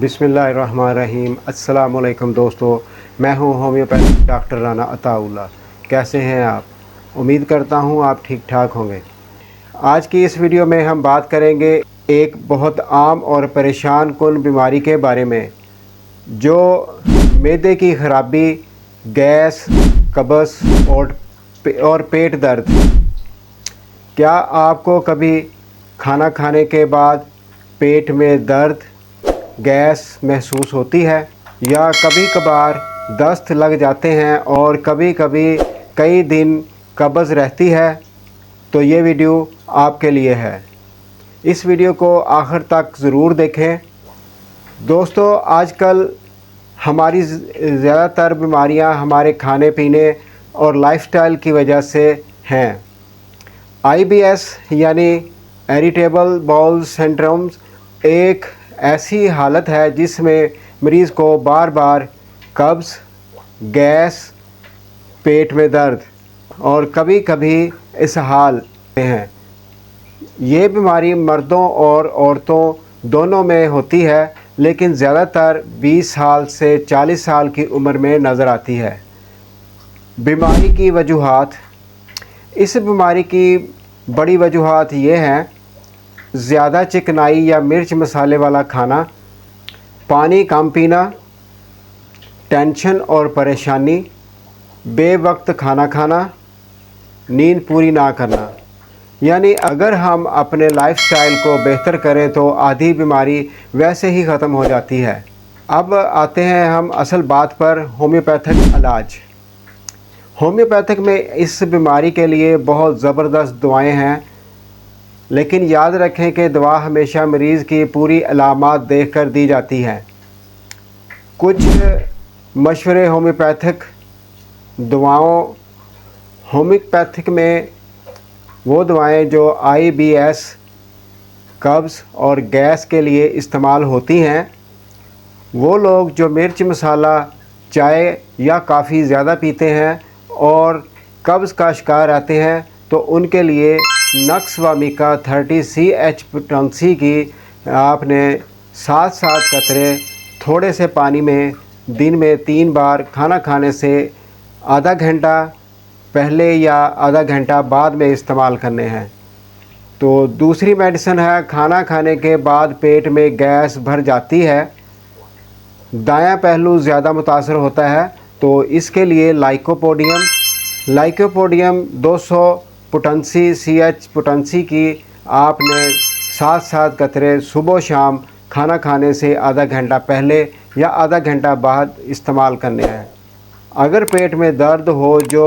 بسم اللہ الرحمن الرحیم۔ السلام علیکم دوستو، میں ہوں ہومیوپیتھ ڈاکٹر رانا عطا اللہ کیسے ہیں آپ؟ امید کرتا ہوں آپ ٹھیک ٹھاک ہوں گے۔ آج کی اس ویڈیو میں ہم بات کریں گے ایک بہت عام اور پریشان کن بیماری کے بارے میں، جو میدے کی خرابی، گیس قبض اور اور پیٹ درد۔ کیا آپ کو کبھی کھانا کھانے کے بعد پیٹ میں درد گیس محسوس ہوتی ہے یا کبھی کبھار دست لگ جاتے ہیں اور کبھی کبھی کئی دن قبض رہتی ہے، تو یہ ویڈیو آپ کے لیے ہے۔ اس ویڈیو کو آخر تک ضرور دیکھیں۔ دوستو، آج کل ہماری زیادہ تر بیماریاں ہمارے کھانے پینے اور لائف سٹائل کی وجہ سے ہیں۔ آئی بی ایس یعنی ایریٹیبل باؤل سینڈرومز ایک ایسی حالت ہے جس میں مریض کو بار بار قبض، گیس، پیٹ میں درد اور کبھی کبھی اسہال ہیں۔ یہ بیماری مردوں اور عورتوں دونوں میں ہوتی ہے، لیکن زیادہ تر بیس سال سے چالیس سال کی عمر میں نظر آتی ہے۔ بیماری کی وجوہات۔ اس بیماری کی بڑی وجوہات یہ ہیں زیادہ چکنائی یا مرچ مسالے والا کھانا، پانی کم پینا، ٹینشن اور پریشانی، بے وقت کھانا کھانا، نیند پوری نہ کرنا۔ یعنی اگر ہم اپنے لائف سٹائل کو بہتر کریں تو آدھی بیماری ویسے ہی ختم ہو جاتی ہے۔ اب آتے ہیں ہم اصل بات پر، ہومیوپیتھک علاج۔ ہومیوپیتھک میں اس بیماری کے لیے بہت زبردست دعائیں ہیں۔ لیکن یاد رکھیں کہ دوا ہمیشہ مریض کی پوری علامات دیکھ کر دی جاتی ہے کچھ مشورے ہومیوپیتھک دواؤں، ہومیوپیتھک میں وہ دوائیں جو آئی بی ایس، قبض اور گیس کے لیے استعمال ہوتی ہیں، وہ لوگ جو مرچ مسالہ چائے یا کافی زیادہ پیتے ہیں اور قبض کا شکار رہتے ہیں، تو ان کے لیے نقص وامیکا تھرٹی سی ایچ پٹنسی کی آپ نے سات سات قطرے تھوڑے سے پانی میں دن میں تین بار کھانا کھانے سے آدھا گھنٹہ پہلے یا آدھا گھنٹہ بعد میں استعمال کرنے ہیں۔ تو دوسری میڈیسن ہے، کھانا کھانے کے بعد پیٹ میں گیس بھر جاتی ہے۔ دایاں پہلو زیادہ متاثر ہوتا ہے، تو اس کے لیے لائکوپوڈیم لائکوپوڈیم دو سو پوٹنسی سی ایچ پوٹنسی کی آپ نے سات سات قطرے صبح و شام کھانا کھانے سے آدھا گھنٹہ پہلے یا آدھا گھنٹہ بعد استعمال کرنے ہیں۔ اگر پیٹ میں درد ہو جو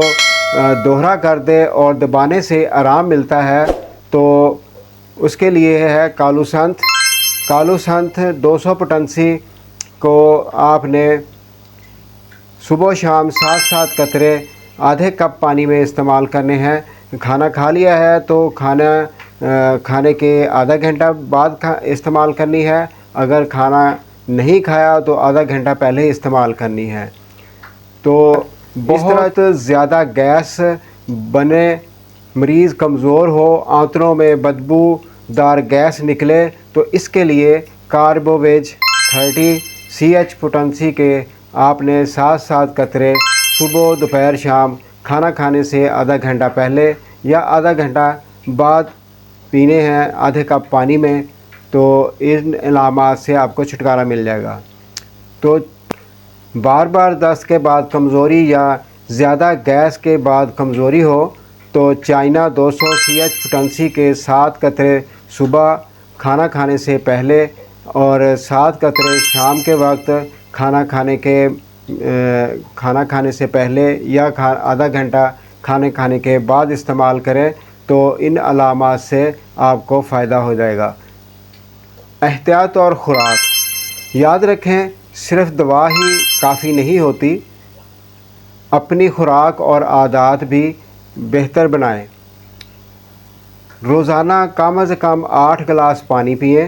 دوہرا کر دے اور دبانے سے آرام ملتا ہے تو اس کے لیے ہے کالو سنتھ۔ کالو سنتھ دو سو پوٹنسی کو آپ نے صبح و شام سات سات قطرے آدھے کپ پانی میں استعمال کرنے ہیں۔ کھانا کھا لیا ہے تو کھانا کھانے کے آدھا گھنٹہ بعد استعمال کرنی ہے۔ اگر کھانا نہیں کھایا تو آدھا گھنٹہ پہلے استعمال کرنی ہے۔ تو بہت زیادہ گیس بنے مریض کمزور ہو آنتروں میں بدبو دار گیس نکلے تو اس کے لیے carbo veg thirty C H potency کے آپ نے سات سات قطرے صبح دوپہر شام کھانا کھانے سے آدھا گھنٹہ پہلے یا آدھا گھنٹہ بعد پینے ہیں آدھے کپ پانی میں، تو ان علامات سے آپ کو چھٹکارا مل جائے گا۔ تو بار بار دست کے بعد کمزوری یا زیادہ گیس کے بعد کمزوری ہو، تو چائنا دو سو سی ایچ پٹنسی کے سات قطرے صبح کھانا کھانے سے پہلے اور سات قطرے شام کے وقت کھانا کھانے کے کھانا کھانے سے پہلے یا آدھا گھنٹہ کھانے کھانے کے بعد استعمال کریں تو ان علامات سے آپ کو فائدہ ہو جائے گا۔ احتیاط اور خوراک۔ یاد رکھیں، صرف دوا ہی کافی نہیں ہوتی۔ اپنی خوراک اور عادات بھی بہتر بنائیں۔ روزانہ کم از کم آٹھ گلاس پانی پئیں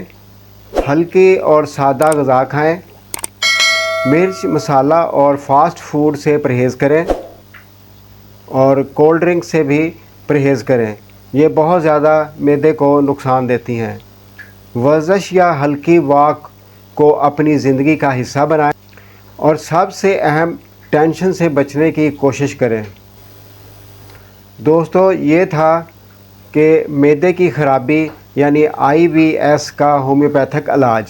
ہلکی اور سادہ غذا کھائیں۔ مرچ، مسالہ اور فاسٹ فوڈ سے پرہیز کریں اور کولڈ ڈرنک سے بھی پرہیز کریں۔ یہ بہت زیادہ میدے کو نقصان دیتی ہیں۔ ورزش یا ہلکی واک کو اپنی زندگی کا حصہ بنائیں اور سب سے اہم ٹینشن سے بچنے کی کوشش کریں۔ دوستو، یہ تھا کہ میدے کی خرابی یعنی آئی بی ایس کا ہومیوپیتھک علاج۔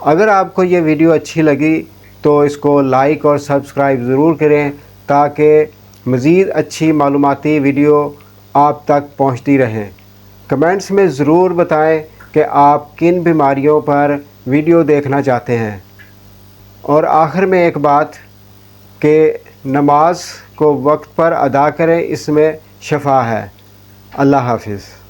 اگر آپ کو یہ ویڈیو اچھی لگی تو اس کو لائک اور سبسکرائب ضرور کریں تاکہ مزید اچھی معلوماتی ویڈیو آپ تک پہنچتی رہیں۔ کمنٹس میں ضرور بتائیں کہ آپ کن بیماریوں پر ویڈیو دیکھنا چاہتے ہیں۔ اور آخر میں ایک بات کہ نماز کو وقت پر ادا کریں، اس میں شفا ہے۔ اللہ حافظ۔